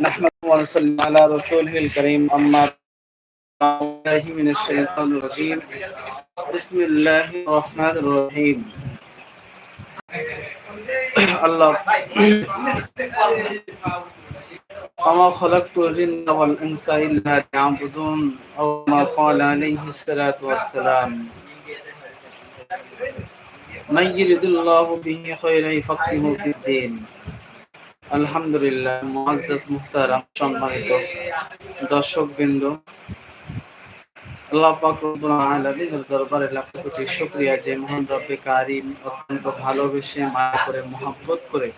نحمد ونصلي على رسوله الكريم أما الله من الشيطان الرجيم. بسم الله الرحمن الرحيم. الله. وما خلقت الجن والإنس إلا ليعبدون أو ما قال عليه الصلاة والسلام. من يرد الله به خيرا يفقهه في الدين. আলহামদুলিল্লাহ মুহতারাম সম্মানিত পাক রব্বুল দরবারে কোটি যে মহান রব্বে কারীম, অত্যন্ত ভালোবেসে মায়া করে, মহব্বত করে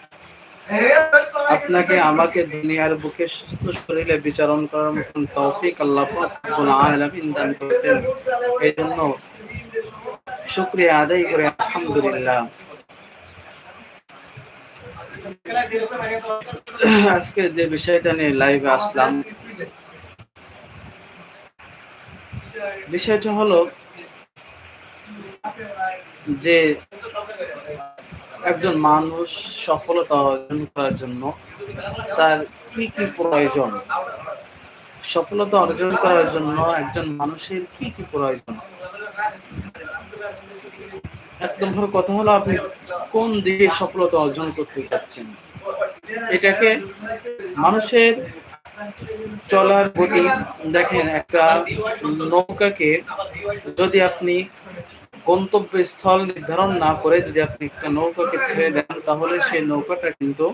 আপনাকে আমাকে দুনিয়ার বুকে সুস্থ শরীরে বিচারণ করার মতন তৌফিক আল্লাহ পাক রব্বুল দান করেছেন। এই জন্য শুকরিয়া আদায় করে, আলহামদুলিল্লাহ। আজকে যে বিষয়টা নিয়ে লাইভে আসলাম, বিষয়টা হলো যে একজন মানুষ সফলতা অর্জন করার জন্য তার কি কি প্রয়োজন? সফলতা অর্জন করার জন্য একজন মানুষের কি কি প্রয়োজন? এক নম্বর কথা হলো আপনি কোন দিকে সফলতা অর্জন করতে চাচ্ছেন? এটাকে মানুষের চলার গতি দেখেন, একটা নৌকাকে যদি আপনি গন্তব্যস্থল নির্ধারণ না করে যদি আপনি একটা নৌকাকে ছেড়ে দেন, তাহলে সেই নৌকাটা কিন্তু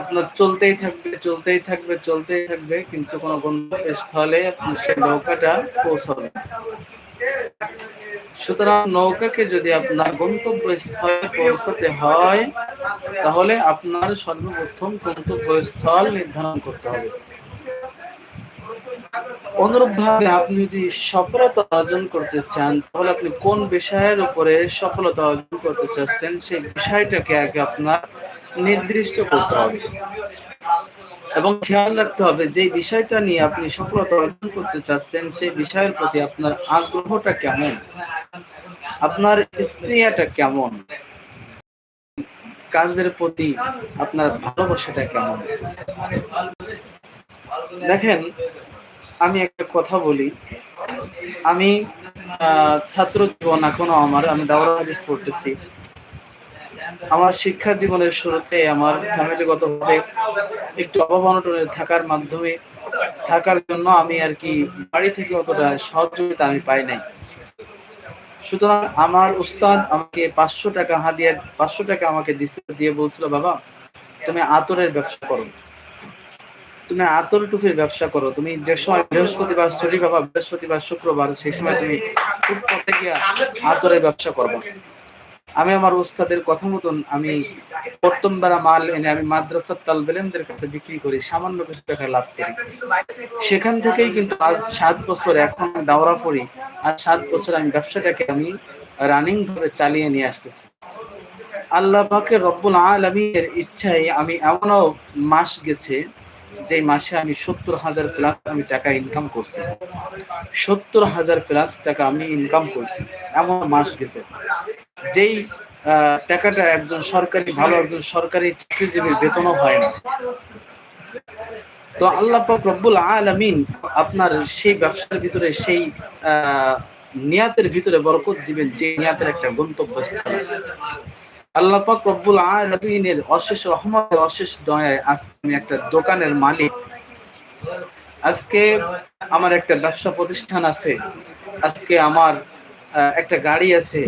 আপনার চলতেই থাকবে চলতেই থাকবে চলতেই থাকবে, কিন্তু কোনো গন্তব্যস্থলে আপনি সেই নৌকাটা পৌঁছাবে সুতরাং নৌকাকে যদি আপনার গন্তব্যস্থলে পৌঁছাতে হয়, তাহলে আপনার সর্বপ্রথম গন্তব্যস্থল নির্ধারণ করতে হবে। অনুরূপ ভাবে আপনি যদি সফলতা অর্জন করতে চান, তাহলে আপনি কোন বিষয়ের উপরে সফলতা অর্জন করতে চাচ্ছেন, সেই বিষয়টাকে আগে আপনার নির্দিষ্ট করতে হবে। এবং খেয়াল রাখতে হবে যে বিষয়টা নিয়ে আপনি সফলতা অর্জন করতে চাচ্ছেন, সেই বিষয়ের প্রতি আপনার আগ্রহটা কেমন? আপনার স্প্রিয়াটা কেমন? কাজের প্রতি আপনার ভালোবাসাটা কেমন? দেখেন আমি একটা কথা বলি। আমি ছাত্র জীবন এখনও আমার, আমি দাওরা পড়তেছি। আমার শিক্ষা জীবনের শুরুতে আমার ফ্যামিলিগতভাবে একটু অভাব অনটনে থাকার মাধ্যমে, থাকার জন্য আমি আর কি বাড়ি থেকে অতটা সহযোগিতা আমি পাই নাই। সুতরাং আমার উস্তাদ আমাকে পাঁচশো টাকা হাদিয়া পাঁচশো টাকা আমাকে দিচ্ছে দিয়ে বলছিল, বাবা, তুমি আতরের ব্যবসা করো। তুমি আতর টুপির ব্যবসা করো। তুমি যে সময় বৃহস্পতিবার, শনিবার বা বৃহস্পতিবার, শুক্রবার, সেই সময় তুমি করতে গিয়ে আতরের ব্যবসা করব। আমি আমার উস্তাদের কথা মতন আমি প্রথম বেড়া মাল এনে আমি মাদ্রাসার তালবেলেমদের কাছে বিক্রি করি, সামান্য কিছু টাকা লাভ করি। সেখান থেকেই কিন্তু আজ সাত বছর এখন দাওরা পড়ি আর সাত বছর আমি ব্যবসাটাকে আমি রানিং ভাবে চালিয়ে নিয়ে আসতেছি। আল্লাহ পাকে রব্বুল আলমীর ইচ্ছায় আমি এমনও মাস গেছে যে মাসে আমি সত্তর হাজার প্লাস আমি টাকা ইনকাম করছি। সত্তর হাজার প্লাস টাকা আমি ইনকাম করছি। এমন মাস গেছে। যেই টাকাটা একজন সরকারি, ভালো একজন সরকারি চাকরিজীবীর বেতনও হয় না। তো আল্লাহ রব্বুল আলমিন আপনার সেই ব্যবসার ভিতরে সেই নিয়াতের ভিতরে বরকত দিবেন, যে নিয়াতের একটা গন্তব্য স্থল আছে। আল্লাহ পাক রব্বুল আলমিনের অশেষ রহমতের অশেষ দয়ায় আজকে আমি একটা দোকানের মালিক। আজকে আমার একটা ব্যবসা প্রতিষ্ঠান আছে। আজকে আমার একটা গাড়ি আছে,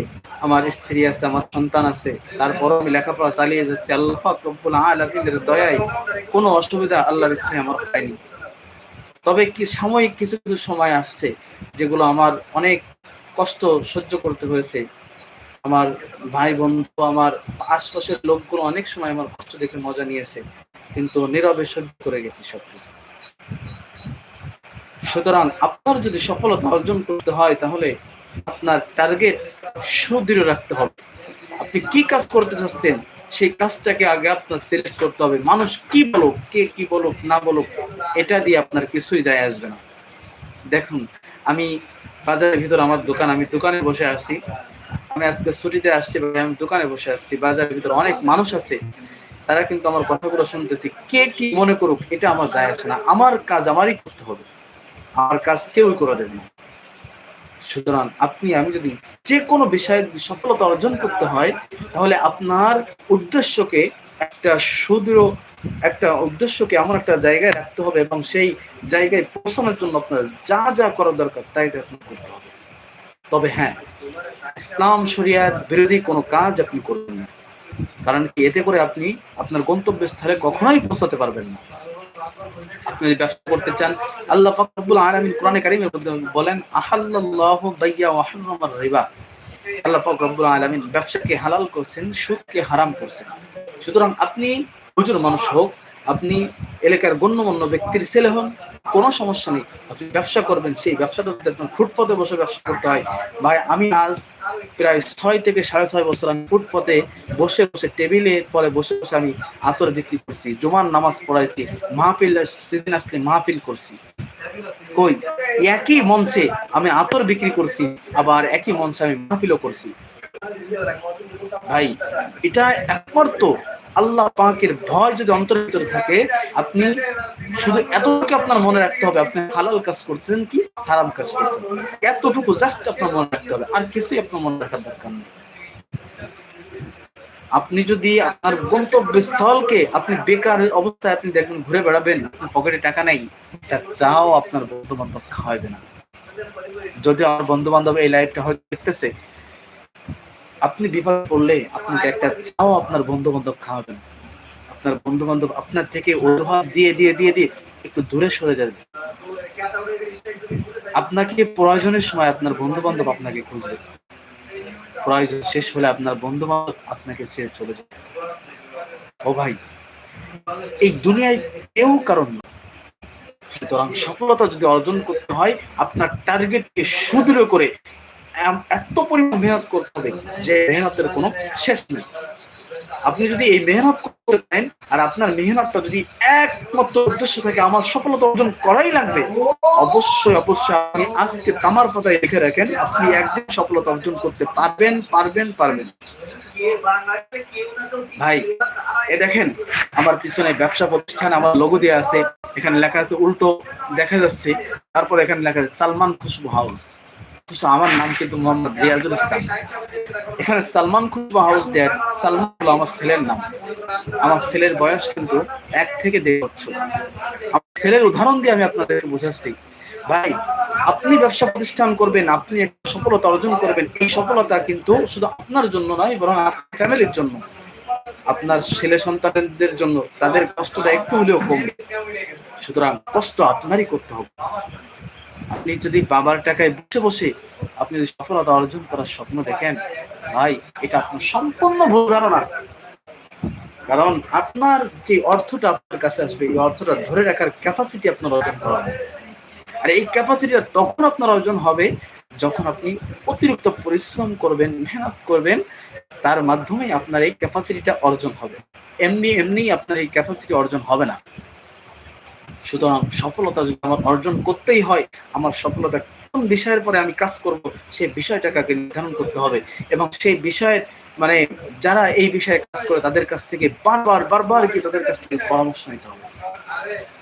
আমার স্ত্রী আছে, আমার সন্তান আছে। তারপর আমি লেখাপড়া চালিয়ে যাচ্ছি। আল্লাহ পাক রব্বুল আলমিনের দয়ায় কোনো অসুবিধা আল্লাহর ইচ্ছে আমার হয়নি। তবে কি সাময়িক কিছু কিছু সময় আসছে যেগুলো আমার অনেক কষ্ট সহ্য করতে হয়েছে। আমার ভাই বন্ধু, আমার আশপাশের লোকগুলো অনেক সময় আমার কষ্ট দেখে মজা নিয়েছে, কিন্তু নীরবে সহ্য করে গেছি সবকিছু। সুতরাং আপনার যদি সফলতা অর্জন করতে হয়, তাহলে আপনার টার্গেট সুদৃঢ় রাখতে হবে। আপনি কি কাজ করতে চাচ্ছেন, সেই কাজটাকে আগে আপনার সিলেক্ট করতে হবে। মানুষ কি বলুক, কে কি বলুক, না বলুক, এটা দিয়ে আপনার কিছুই যায় আসবে না। দেখুন, আমি বাজারের ভিতর আমার দোকান, আমি দোকানে বসে আসছি আমি আজকে ছুটিতে আসছি আমি দোকানে বসে আসছি বাজারের ভিতরে অনেক মানুষ আছে, তারা কিন্তু আমার কথাগুলো শুনতেছে। কে কি মনে করুক, এটা আমার যায় আসে না। আমার কাজ আমারই করতে হবে। আমার কাজ কেউই করে দেবে না। সুতরাং আপনি, আমি যদি যে কোনো বিষয়ে সফলতা অর্জন করতে হয়, তাহলে আপনার উদ্দেশ্যকে একটা সুদৃঢ়, একটা উদ্দেশ্যকে এমন একটা জায়গায় রাখতে হবে এবং সেই জায়গায় পৌঁছানোর জন্য আপনার যা যা করা দরকার, তাই তাই করতে হবে। তবে হ্যাঁ ইসলাম শরিয়ার বিরোধী কোনো কাজ আপনি করবেন না। কারণ কি? এতে করে আপনি আপনার গন্তব্যস্থলে কখনোই পৌঁছাতে পারবেন না। আপনি যদি ব্যবসা করতে চান, আল্লাহ পাক রব্বুল আলামিন কোরআনে কারীমের মধ্যে বলেন, আহাল্লাল্লাহু বাইয়া ওয়া হারামার রিবা। আল্লাহ পাক রব্বুল আলামিন ব্যবসাকে হালাল করছেন, সুদকে হারাম করছেন। সুতরাং আপনি হুজুর মানুষ হোক আপনি এলাকার গণ্যমান্য ব্যক্তির ছেলে হন, কোনো সমস্যা নেই। আপনি ব্যবসা করবেন, সেই ব্যবসাটা যদি আপনার ফুটপথে বসে ব্যবসা করতে হয়। ভাই, আমি আজ প্রায় ছয় থেকে সাড়ে ছয় বছর আমি ফুটপথে বসে বসে টেবিলে পরে বসে বসে আমি আতর বিক্রি করছি, জুমার নামাজ পড়াইছি, মাহফিল সিদিন আসলে মাহফিল করছি। কই? একই মঞ্চে আমি আতর বিক্রি করছি, আবার একই মঞ্চে আমি মাহফিলও করছি। ভাই, এটা একমাত্র আল্লাহ পাকের ভয় যদি অন্তরের ভিতরে থাকে, আপনি শুধু এতটুকু আপনার মনে রাখতে হবে, আপনি হালাল কাজ করছেন কি হারাম কাজ করছেন? এতটুকু জাস্ট আপনার মনে রাখতে হবে, আর কিছুই আপনার মনে রাখার দরকার নেই। আপনি যদি আপনার গন্তব্যস্থলকে আপনি বেকার অবস্থায় আপনি দেখবেন, ঘুরে বেড়াবেন, আপনার পকেটে টাকা নাই তা চাও আপনার বন্ধু বান্ধব খাওয়াবে না। যদি আমার বন্ধু বান্ধব এই লাইফটা হয়তো দেখতেছে আপনি বিপদ পড়লে আপনাকে একটা চাও আপনার বন্ধু বান্ধব খাওয়াবেন। আপনার বন্ধু বান্ধব আপনার থেকে অজুহাত দিয়ে দিয়ে দিয়ে দিয়ে একটু দূরে সরে যাবে। আপনাকে প্রয়োজনের সময় আপনার বন্ধু বান্ধব আপনাকে খুঁজবে। প্রয়োজন শেষ হলে আপনার বন্ধু বান্ধব আপনাকে ছেড়ে চলে যাবে। ও ভাই, এই দুনিয়ায় কেউ কারণ না। সুতরাং সফলতা যদি অর্জন করতে হয়, আপনার টার্গেটকে সুদৃঢ় করে এত পরিমাণ মেহনত করতে হবে যে মেহনতের কোনো শেষ নেই। আপনি যদি এই মেহনত করতে পারেন আর আপনার মেহনতটা যদি একমাত্র উদ্দেশ্য থাকে আমার সফলতা অর্জন করাই লাগবে, অবশ্যই অবশ্যই আপনি আজকে তামার পাতায় লিখে রাখেন, আপনি একদিন সফলতা অর্জন করতে পারবেন পারবেন পারবেন। ভাই, এ দেখেন, আমার পিছনে ব্যবসা প্রতিষ্ঠান, আমার লোগো দেওয়া আছে, এখানে লেখা আছে উল্টো দেখা যাচ্ছে, তারপর এখানে লেখা আছে সালমান খুশবু হাউস আমার নাম কিন্তু মোহাম্মদ রিয়াজুল ইসলাম। এখানে সালমান খুশবু হাউস দেয়ার সালমান হলো আমার ছেলের নাম। আমার ছেলের বয়স কিন্তু এক থেকে দেড় বছর। আমার ছেলের উদাহরণ দিয়ে আমি আপনাদেরকে বোঝাচ্ছি। ভাই, আপনি ব্যবসা প্রতিষ্ঠান করবেন, আপনি একটা সফলতা অর্জন করবেন, এই সফলতা কিন্তু শুধু আপনার জন্য নয়, বরং আপনার ফ্যামিলির জন্য। আপনার ছেলে সন্তানদের জন্য তাদের কষ্টটা একটু হলেও কমবে। সুতরাং কষ্ট আপনারই করতে হবে। আপনি যদি বাবার টাকায় বসে বসে আপনি যদি সফলতা অর্জন করার স্বপ্ন দেখেন, ভাই, এটা আপনার সম্পূর্ণ ভুল ধারণা। কারণ আপনার যে অর্থটা আপনার কাছে আসবে, এই অর্থটা ধরে রাখার ক্যাপাসিটি আপনার অর্জন করা। আর এই ক্যাপাসিটিটা তখন আপনার অর্জন হবে যখন আপনি অতিরিক্ত পরিশ্রম করবেন, মেহনত করবেন, তার মাধ্যমে আপনার এই ক্যাপাসিটিটা অর্জন হবে। এমনি এমনি আপনার এই ক্যাপাসিটি অর্জন হবে না। সুতরাং সফলতা যদি আমার অর্জন করতেই হয়, আমার সফলতা কোন বিষয়ের পরে আমি কাজ করব সেই বিষয়টাকে নির্ধারণ করতে হবে। এবং সেই বিষয়ের মানে যারা এই বিষয়ে কাজ করে, তাদের কাছ থেকে বারবার বারবার কি তাদের কাছ থেকে পরামর্শ নিতে হবে।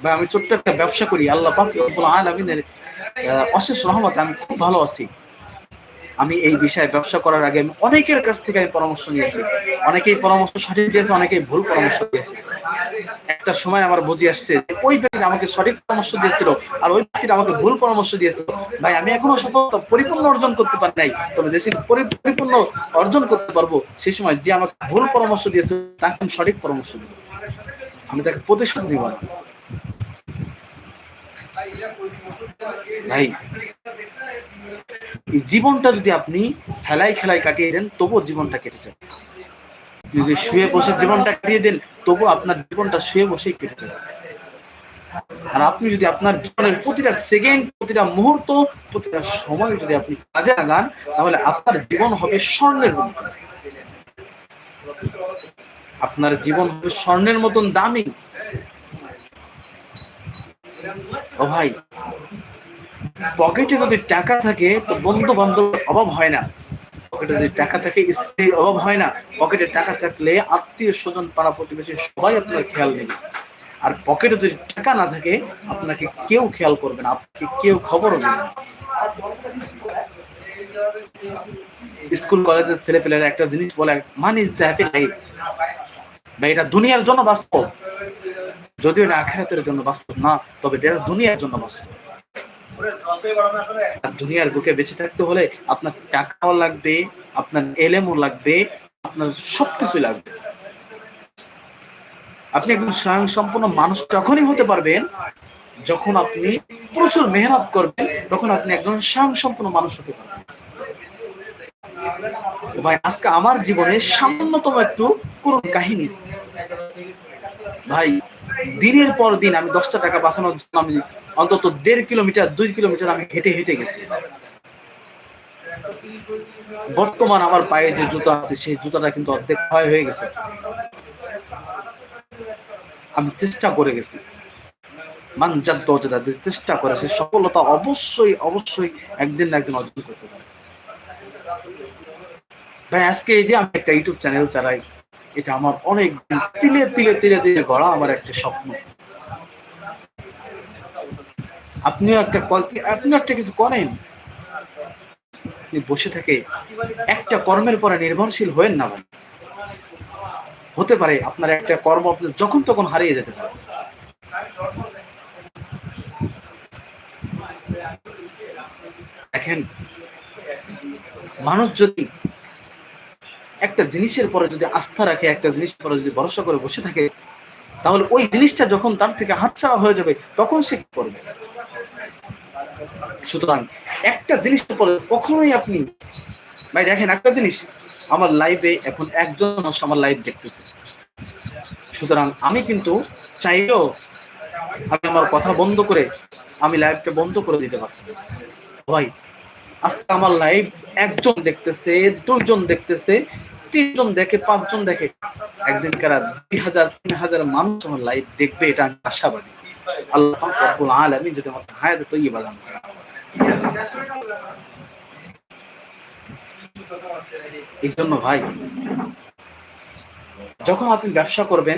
বা আমি ছোট্ট একটা ব্যবসা করি। আল্লাহ পাক রব্বুল আলামিনের অশেষ রহমত আমি খুব ভালো আছি। আমি এই বিষয়ে ব্যবসা করার আগে আমি অনেকের কাছ থেকে আমি পরামর্শ নিয়েছি। অনেকেই পরামর্শ সঠিক দিয়েছে, অনেকেই ভুল পরামর্শ দিয়েছে। একটা সময় আমার বুঝে আসছে ওই ব্যক্তি আমাকে সঠিক পরামর্শ দিয়েছিল আর ওই ব্যক্তি আমাকে ভুল পরামর্শ দিয়েছিল। ভাই, আমি এখনও সফলতা পরিপূর্ণ অর্জন করতে পারি নাই, তবে পরি- পরিপূর্ণ অর্জন করতে পারব, সেই সময় যে আমাকে ভুল পরামর্শ দিয়েছে তাকে আমি সঠিক পরামর্শ দিব। আমি তাকে প্রতিশোধ নিব ভাই জীবনটা যদি আপনি খেলাই খেলাই কাটিয়ে দেন, তবুও জীবনটা কেটে যাবে। যদি শুয়ে বসে জীবনটা কাটিয়ে দেন তবু আপনার জীবনটা শুয়ে বসেই কেটে যাবে। আর আপনি যদি আপনার জীবনের প্রতিটা সেকেন্ড, প্রতিটা মুহূর্ত, প্রতিটা সময় যদি আপনি কাজে লাগান, তাহলে আপনার জীবন হবে স্বর্ণের মতো। আপনার জীবন হবে স্বর্ণের মতন দামি। ও ভাই, পকেটে যদি টাকা থাকে, তো বন্ধু বান্ধবের অভাব হয় না। পকেটে যদি টাকা থাকে, স্ত্রীর অভাব হয় না। পকেটে টাকা থাকলে আত্মীয় স্বজন পাড়া প্রতিবেশী সবাই আপনার খেয়াল নেবে। আর পকেটে যদি টাকা না থাকে, আপনাকে কেউ খেয়াল করবে না, আপনাকে কেউ খবরও নেবে না। স্কুল, কলেজের ছেলে পেলেরা একটা জিনিস বলে money is the happy life বা এটা দুনিয়ার জন্য বাস্তব। যদিও এটা আখেরাতের জন্য বাস্তব না, তবে এটা দুনিয়ার জন্য বাস্তব। দুনিয়ার বুকে বেঁচে থাকতে হলে আপনার টাকাও লাগবে, আপনার এলেমও লাগবে, আপনার সবকিছু লাগবে। আপনি একজন স্বয়ং সম্পূর্ণ মানুষ তখনই হতে পারবেন যখন আপনি প্রচুর মেহনত করবেন, তখন আপনি একজন স্বয়ং সম্পূর্ণ মানুষ হতে পারবেন। ভাই আজকে আমার জীবনে সামান্যতম একটু পুরো কাহিনী। ভাই, দিনের পর দিন আমি দশটা টাকা বাঁচানোর জন্য আমি অন্তত দেড় কিলোমিটার, দুই কিলোমিটার আমি হেঁটে হেঁটে গেছি। বর্তমান আমার পায়ে যে জুতো আছে, সেই জুতাটা কিন্তু অর্ধেক ক্ষয় হয়ে গেছে। আমি চেষ্টা করে গেছি। মানজাদ্দ যেটা চেষ্টা করে সে সফলতা অবশ্যই অবশ্যই একদিন না একদিন অর্জন করতে পারে। ভাই আজকে এই যে আমি একটা ইউটিউব চ্যানেল চালাই, এটা আমার অনেক তিলে তিলে তিলে তিলে গড়া আমার একটা স্বপ্ন। আপনিও একটা আপনিও একটা কিছু করেন। বসে থেকে একটা কর্মের পরে নির্ভরশীল হয়েন না ভাই। হতে পারে আপনার একটা কর্ম যখন তখন হারিয়ে যেতে পারে দেখেন, মানুষ যদি একটা জিনিসের পরে যদি আস্থা রাখে, একটা জিনিসের পরে যদি ভরসা করে বসে থাকে, তাহলে ওই জিনিসটা যখন তার থেকে হাতছাড়া হয়ে যাবে, তখন সে কি করবে? সুতরাং একটা জিনিসের পরে কখনোই আপনি, ভাই দেখেন একটা জিনিস, আমার লাইভে এখন একজন মানুষ আমার লাইভ দেখতেছে। সুতরাং আমি কিন্তু চাইলেও আমি আমার কথা বন্ধ করে, আমি লাইভটা বন্ধ করে দিতে পারতাম। ভাই আজকে আমার লাইভ একজন দেখতেছে, দুইজন দেখতেছে, তিনজন দেখে, পাঁচজন দেখে। একদিন কারা দুই হাজার, তিন হাজার মানুষ আমার লাইভ দেখবে, এটা আমি আশাবাদী। আল্লাহ রব্বুল আলামিন যদি আমার হায়াত তৈবা দান এই জন্য ভাই, যখন আপনি ব্যবসা করবেন,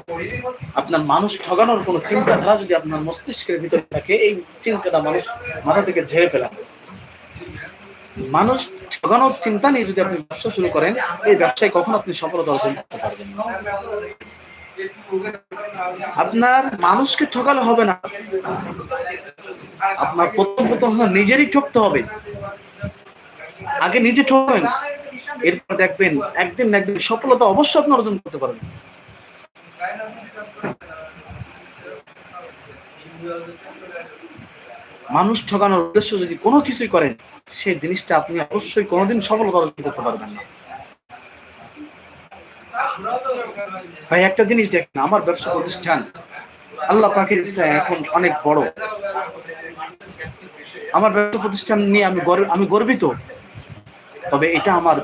আপনার মানুষ ঠগানোর কোনো চিন্তাধারা যদি আপনার মস্তিষ্কের ভিতরে থাকে, এই চিন্তাটা মানুষ মাথা থেকে ঝেড়ে ফেলাবে। মানুষ ঠগানোর চিন্তা নিয়ে যদি আপনি ব্যবসা শুরু করেন, এই ব্যবসায় কখন আপনি সফলতা অর্জন করতে পারবেন আপনার মানুষকে ঠকালে হবে না। আপনার প্রথম প্রথম নিজেরই ঠকতে হবে। আগে নিজে ঠকেন এরপর দেখবেন একদিন একদিন সফলতা অবশ্যই আপনি অর্জন করতে পারবেন। মানুষ ঠকানোর উদ্দেশ্য যদি কোনো কিছুই করেন সেই জিনিসটা আপনি অবশ্যই কোনোদিন সফলতা অর্জন করতে পারবেন না। ভাই, একটা জিনিস দেখেন, আমার ব্যবসা প্রতিষ্ঠান আল্লাহ পাখির এখন অনেক বড়। আমার ব্যবসা প্রতিষ্ঠান নিয়ে আমি আমি গর্বিত। তবে এটা আমার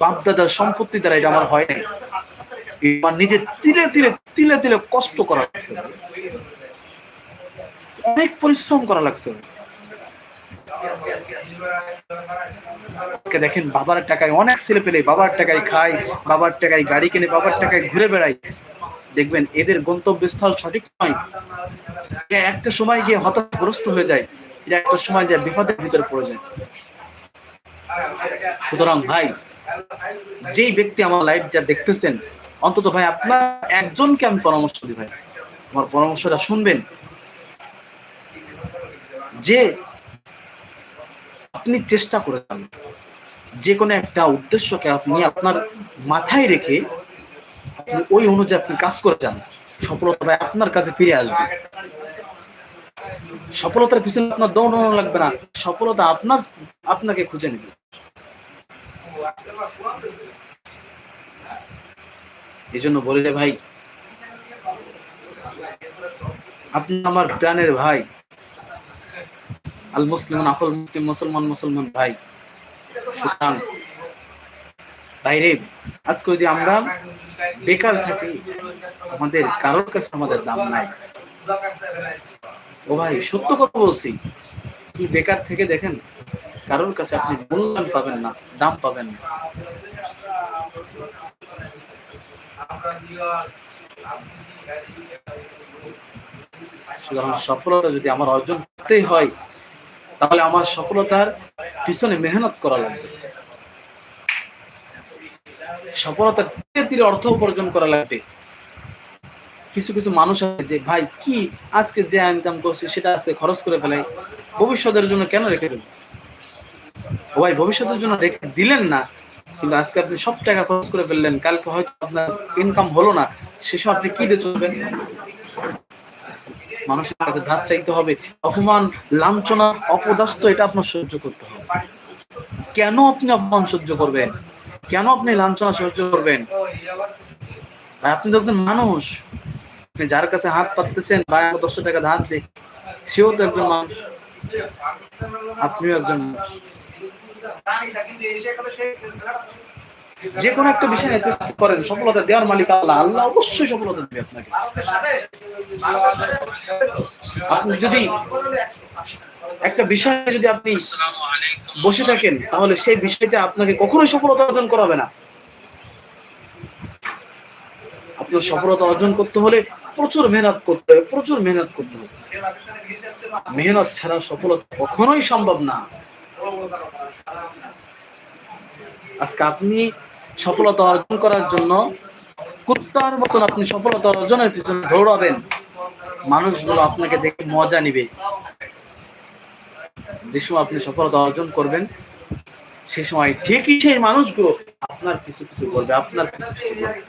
বাপদাদার সম্পত্তি দ্বারা এটা আমার হয় নাই। আমার নিজে তিলে তিলে তিলে তিলে কষ্ট করা অনেক পরিশ্রম করা লাগছে। দেখেন বাবার টাকায় অনেক ছেলে পেলে বাবার টাকায় খায়, বাবার টাকায় গাড়ি কিনে, বাবার টাকায় ঘুরে বেড়ায়। দেখবেন এদের গন্তব্যস্থল সঠিক নয়। একটা সময় গিয়ে হতাশগ্রস্ত হয়ে যায় এটা একটা সময় যায় বিপদের ভিতরে পড়ে যায়। সুতরাং ভাই, যেই ব্যক্তি আমার লাইভটা দেখতেছেন, অন্তত ভাই আপনার একজনকে আমি পরামর্শ দিই ভাই। আমার পরামর্শটা শুনবেন যে আপনি চেষ্টা করে যান, যে কোনো একটা উদ্দেশ্যকে আপনি আপনার মাথায় রেখে আপনি ওই অনুযায়ী আপনি কাজ করে যান, সফলতা আপনার কাছে ফিরে আসবে। সফলতার পিছনে আপনার দৌড়ানো লাগবে না, সফলতা আপনার, আপনাকে খুঁজে নেবে। এই জন্য বললে ভাই, আপনি আমার প্রাণের ভাই আল মুসলিম আফল মুসলিম, মুসলমান মুসলমান ভাই। সুতরাং বাইরে আজকে যদি আমরা বেকার থাকি, আমাদের কারোর কাছে আমাদের দাম নাই। ও ভাই, সত্য কথা বলছি। আপনি বেকার থেকে দেখেন, কারোর কাছে আপনি মূল্যায়ন পাবেন না, দাম পাবেন না। সুতরাং সফলতা যদি আমার অর্জন করতেই হয় তাহলে আমার সফলতার পিছনে মেহনত করা লাগবে। সফলতা ধীরে ধীরে অর্থ উপার্জন করা লাগবে। কিছু কিছু মানুষ আছে যে, ভাই, কি আজকে যে ইনকাম করছি সেটা আজকে খরচ করে ফেলাই, ভবিষ্যতের জন্য কেন রেখে দেবেন ভাই, ভবিষ্যতের জন্য রেখে দিলেন না, কিন্তু আজকে আপনি সব টাকা খরচ করে ফেললেন, কালকে হয়তো আপনার ইনকাম হলো না, সেসব আপনি কি দিয়ে চলবেন? মানুষের কাছে ধার চাইতে হবে। অপমান, লাঞ্ছনা অপদাস্ত এটা আপনার সহ্য করতে হবে। কেন আপনি অপমান সহ্য করবেন? কেন আপনি লাঞ্ছনা সহ্য করবেন? আপনি তো একজন মানুষ। যার কাছে হাত পাততেছেন বা দশশো টাকা ধার দিচ্ছে সেও তো একজন মানুষ। আপনিও একজন মানুষ। যে কোনো একটা বিষয় চেষ্টা করেন, সফলতা দেওয়ার মালিক আল্লাহ। আল্লাহ অবশ্যই সফলতা দেবে আপনাকে। আপনি যদি একটা বিষয়ে যদি আপনি বসে থাকেন, তাহলে সেই বিষয়টা আপনাকে কখনোই সফলতা অর্জন করাবে না। আপনার সফলতা অর্জন করতে হলে প্রচুর মেহনত করতে হবে, প্রচুর মেহনত করতে হবে। মেহনত ছাড়া সফলতা কখনোই সম্ভব না। আজকে আপনি সফলতা অর্জন করার জন্য কুত্তার মতন আপনি সফলতা অর্জনের পিছনে দৌড়াবেন। মানুষগুলো আপনাকে দেখে মজা নিবে। যে সময় আপনি সফলতা অর্জন করবেন, সে সময় ঠিকই সেই মানুষগুলো আপনার কিছু কিছু বলবে, আপনার কিছু কিছু বলবে।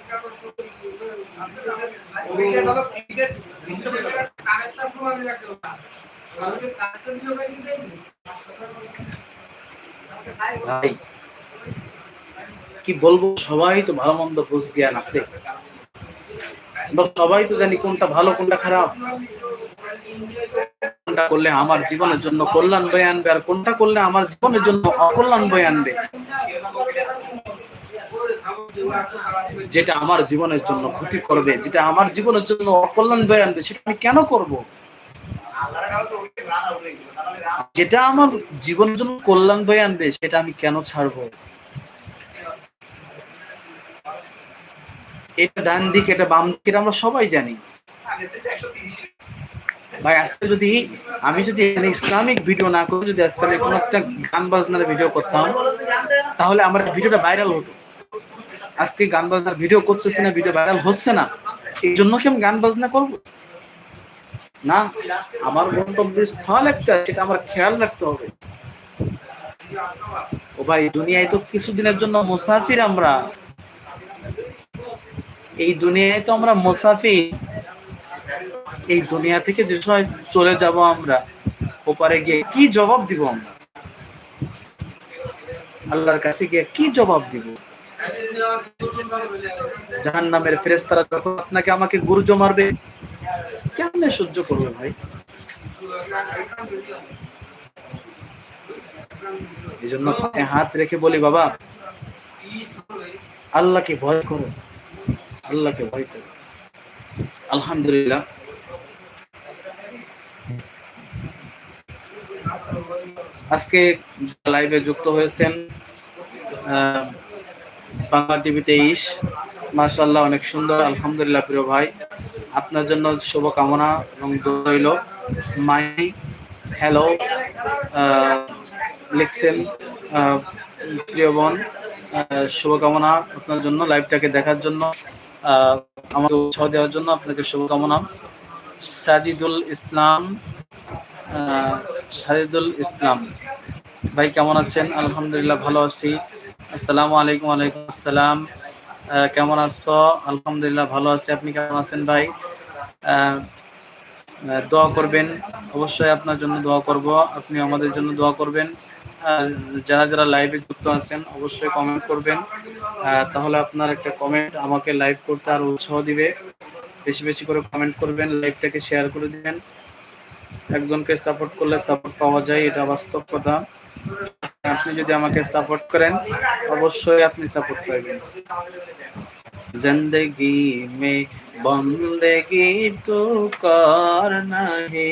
ভাই কি বলব? সবাই তো ভালো মন্দ বুঝ জ্ঞান আছে। সবাই তো জানি কোনটা ভালো, কোনটা খারাপ। কোনটা করলে আমার জীবনের জন্য কল্যাণ বয়ে আনবে আর কোনটা করলে আমার জীবনের জন্য অকল্যাণ বয়ে আনবে? যেটা আমার জীবনের জন্য ক্ষতি করবে, যেটা আমার জীবনের জন্য অকল্যাণ বয়ে আনবে, সেটা আমি কেন করব? যেটা আমার জীবনের জন্য কল্যাণ বয়ে আনবে, সেটা আমি কেন ছাড়বো? এটা ডান দিক, এটা বাম দিক, এটা আমরা সবাই জানি। ভাই, আজকে যদি আমি যদি ইসলামিক ভিডিও না করে, যদি আজকে কোনো একটা গান বাজনার ভিডিও করতাম, তাহলে আমার ভিডিওটা ভাইরাল হতো। আজকে গান বাজনার ভিডিও করতেছি না, ভিডিও ভাইরাল হচ্ছে না। এই জন্য কি আমি গান বাজনা করব? না, আমার গন্তব্য স্থল একটা, সেটা আমার খেয়াল রাখতে হবে। ও ভাই, দুনিয়ায় তো কিছুদিনের জন্য মুসাফির আমরা। এই দুনিয়ায় তো আমরা মুসাফির। এই দুনিয়া থেকে যে সময় চলে যাব আমরা, ওপারে গিয়ে কি জবাব দিব আমরা? আল্লাহর কাছে গিয়ে কি জবাব দিব? জাহান নামের ফেরেস্তারা যখন আপনাকে আমাকে গুরুজ মারবে, কেমনে সহ্য করবে ভাই? এই জন্য হাত রেখে বলি, বাবা, আল্লাহকে ভয় করো। আল্লাহকে ভয় করো। আলহামদুলিল্লাহ। আজকে লাইভে যুক্ত হয়েছেন বাংলা টিভি তেইশ মার্শাল্লাহ অনেক সুন্দর, আলহামদুলিল্লাহ প্রিয় ভাই। আপনার জন্য শুভকামনা এবং রইল। মাই হ্যালো লিখছেন প্রিয় বোন শুভকামনা আপনার জন্য লাইভটাকে দেখার জন্য। আমাকে উৎসাহ দেওয়ার জন্য আপনাকে শুভকামনা। সাজিদুল ইসলাম সাজিদুল ইসলাম। ভাই, কেমন আছেন? আলহামদুলিল্লাহ ভালো আছি। আসসালামু আলাইকুম আলাইকুম আসসালাম। কেমন আছো? আলহামদুলিল্লাহ ভালো আছি। আপনি কেমন আছেন ভাই? দোয়া করবেন। অবশ্যই আপনার জন্য দোয়া করব। আপনি আমাদের জন্য দোয়া করবেন। যারা যারা লাইভে যুক্ত আছেন, অবশ্যই কমেন্ট করবেন। তাহলে আপনার একটা কমেন্ট আমাকে লাইভ করতে আর উৎসাহ দিবে। বেশি বেশি করে কমেন্ট করবেন লাইভটাকে শেয়ার করে দিবেন। একজনকে সাপোর্ট করলে সাপোর্ট পাওয়া যায়, এটা বাস্তব কথা। আপনি যদি আমাকে সাপোর্ট করেন, অবশ্যই আপনি সাপোর্ট পাইবেন। जिंदगी में बंदगी तो करना है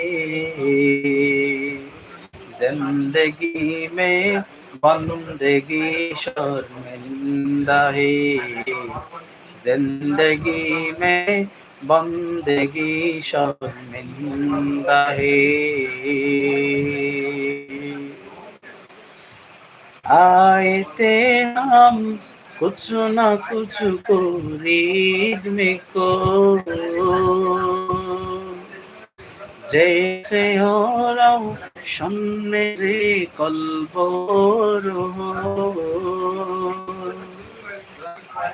जिंदगी में बंदगी शर्मिंदा है जिंदगी में बंदगी शर्मिंदा है आए थे हम कुछ न कुछ को रीद में को जैसे हो रहो सुनने रे कल्बोर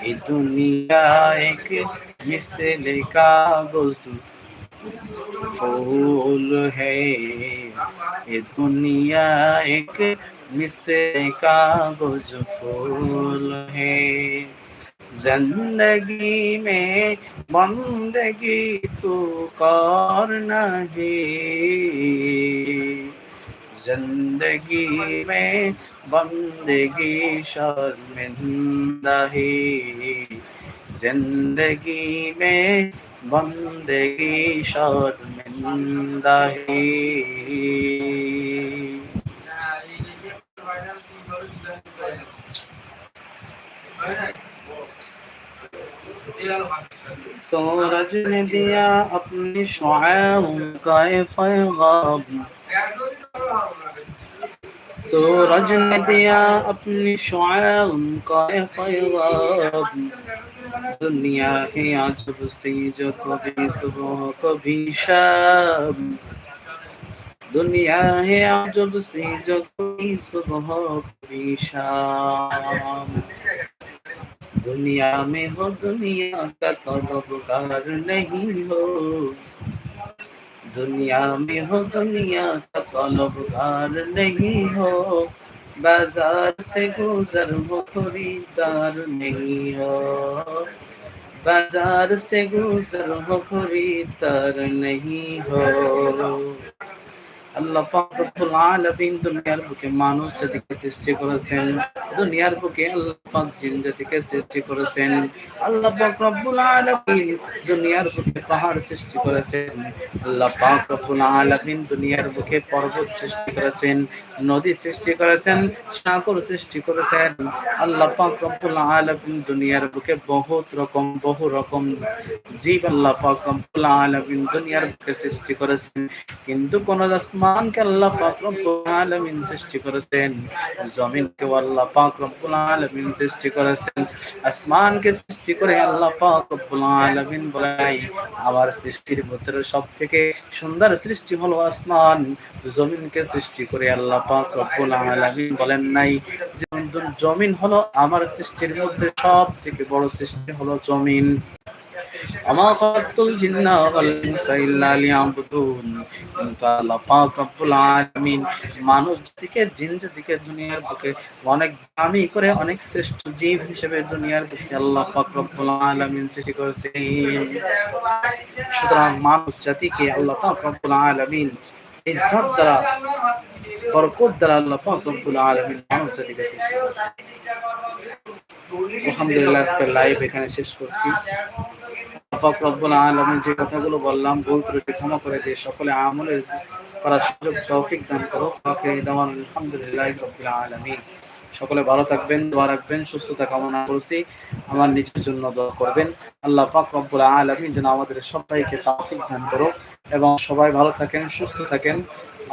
ये दुनिया एक मिसल कागज फूल है ये दुनिया एक मिसल कागज़ फूल है। ज़िंदगी में बंदगी तो कर नहीं। ज़िंदगी में बंदगी शर्मिंदा है। ज़िंदगी में बंदगी शर्मिंदा है। सूरज ने दिया अपनी शुआओं का पैगाम। सूरज ने दिया अपनी शुआओं का पैगाम। दुनिया है आज सी जो कभी सुबह कभी शाम। दुनिया है अजब सी जो कभी सुबह शाम। दुनिया में हो दुनिया का तलबगार नहीं हो। दुनिया में हो दुनिया का तलबगार नहीं हो। बाज़ार से गुजर हो खरीदार नहीं हो। बाज़ार से गुजर हो खरीदार नहीं हो। আল্লাহ পাক রব্বুল আলামিন দুনিয়ার বুকে মানুষ জাতিকে সৃষ্টি করেছেন, দুনিয়ার বুকে আল্লাহ পাক জিন জাতিকে সৃষ্টি করেছেন। আল্লাহ পাক রব্বুল আলামিন দুনিয়ার বুকে পাহাড় সৃষ্টি করেছেন। আল্লাহ পাক রব্বুল আলামিন দুনিয়ার বুকে পর্বত সৃষ্টি করেছেন, নদী সৃষ্টি করেছেন, সাগর সৃষ্টি করেছেন। আল্লাহ পাক রব্বুল আলামিন দুনিয়ার বুকে বহুত রকম, বহু রকম জীব আল্লাহ পাক রব্বুল আলামিন দুনিয়ার বুকে সৃষ্টি করেছেন। কিন্তু কোন আসমান আসমানকে আল্লাহ পাক রব্বুল আলামিন সৃষ্টি করেছেন, জমিনকে আল্লাহ পাক রব্বুল আলামিন সৃষ্টি করেছেন, আসমানকে সৃষ্টি করে আল্লাহ পাক রব্বুল আলামিন বলাই আমার সৃষ্টির ভিতরে সবথেকে সুন্দর সৃষ্টি হলো আসমান, জমিনকে সৃষ্টি করে আল্লাহ পাক রব্বুল আলামিন বলেন নাই জমিন হলো আমার সৃষ্টির মধ্যে সব থেকে বড় সৃষ্টি হলো জমিন। খালাকতুল জিন্না ওয়াল ইনসা ইল্লা লিয়াবুদুন কিন্তু মানুষ থেকে জিন জাতিকে দুনিয়ার বুকে অনেক দামি করে, অনেক শ্রেষ্ঠ জীব হিসেবে দুনিয়ার বুকে আল্লাহ পাক রব্বুল আলামিন সৃষ্টি করেছেন। সুতরাং মানুষ জাতিকে আল্লাহ পাক রব্বুল আলামিন ইজ্জত দ্বারা, বরকত দ্বারা আল্লাহ পাক রব্বুল আলামিন মানুষ জাতিকে সৃষ্টি করেছেন। আলহামদুলিল্লাহ আজকে লাইভ এখানে শেষ করছি। আপাক রব্বুল যে কথাগুলো বললাম, ভুল ত্রুটি ক্ষমা করে দিয়ে সকলে আমলের করার সুযোগ, তৌফিক দান করো তাকে দেওয়ান আলহামদুলিল্লাহ রব্বুল সকলে ভালো থাকবেন, দোয়া রাখবেন, সুস্থতা কামনা করছি। আমার নিজের জন্য দোয়া করবেন। আল্লাহ পাক রব্বুল আলমী যেন আমাদের সবাইকে তৌফিক দান করো এবং সবাই ভালো থাকেন, সুস্থ থাকেন।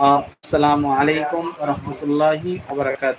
আসসালামু আলাইকুম রহমতুল্লাহি আবরাকাত